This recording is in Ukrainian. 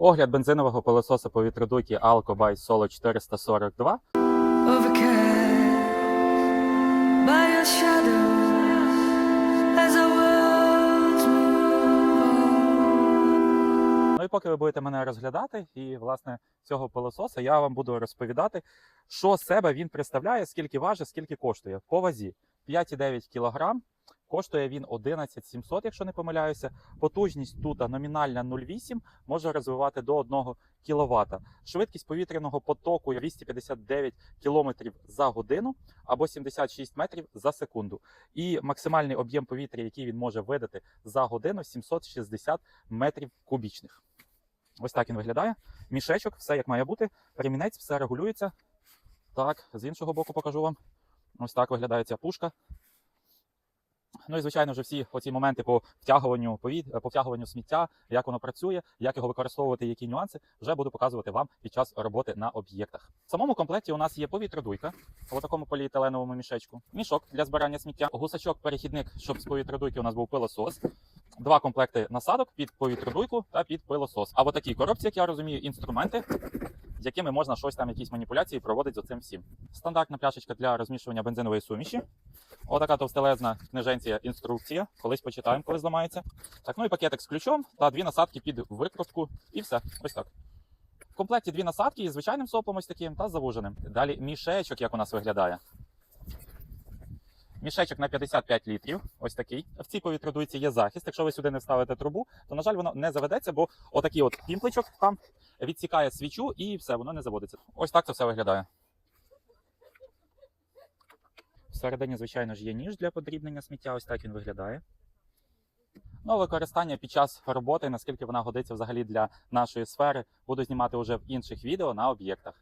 Огляд бензинового пилососа повітродуйки Alco by Solo 442. overcast by your shadow as our worlds move on. Ну і поки ви будете мене розглядати, і власне цього пилососа я вам буду розповідати, що себе він представляє, скільки важить, скільки коштує. По вазі 5,9 кг. Коштує він 11 700, якщо не помиляюся. Потужність тут номінальна 0,8, може розвивати до 1 кВт. Швидкість повітряного потоку 259 км за годину або 76 метрів за секунду. І максимальний об'єм повітря, який він може видати за годину, 760 метрів кубічних. Ось так він виглядає. Мішечок, все як має бути. Ремінець, все регулюється. Так, з іншого боку покажу вам. Ось так виглядає ця пушка. Ну і звичайно вже всі оці моменти по втягуванню повіт... по втягуванню сміття, як воно працює, як його використовувати, які нюанси, вже буду показувати вам під час роботи на об'єктах. В самому комплекті у нас є повітродуйка у такому поліетиленовому мішечку, мішок для збирання сміття, гусачок, перехідник, щоб з повітродуйки у нас був пилосос, два комплекти насадок під повітродуйку та під пилосос. А в такій коробці, як я розумію, інструменти, з якими можна щось там, якісь маніпуляції проводити з цим всім. Стандартна пляшечка для розмішування бензинової суміші. Отака товстелезна книженція інструкція. Колись почитаємо, коли зламається. Так, ну і пакетик з ключом та дві насадки під викрутку. І все. Ось так. В комплекті дві насадки із звичайним сопом ось таким та завуженим. Далі мішечок, як у нас виглядає. Мішечок на 55 літрів, ось такий. В цій повітродуйці є захист. Якщо ви сюди не вставите трубу, то, на жаль, воно не заведеться, бо отакий от пімпличок там відсікає свічу і все, воно не заводиться. Ось так це все виглядає. Всередині, звичайно ж, є ніж для подрібнення сміття, ось так він виглядає. Ну, використання під час роботи, наскільки вона годиться взагалі для нашої сфери, буду знімати вже в інших відео на об'єктах.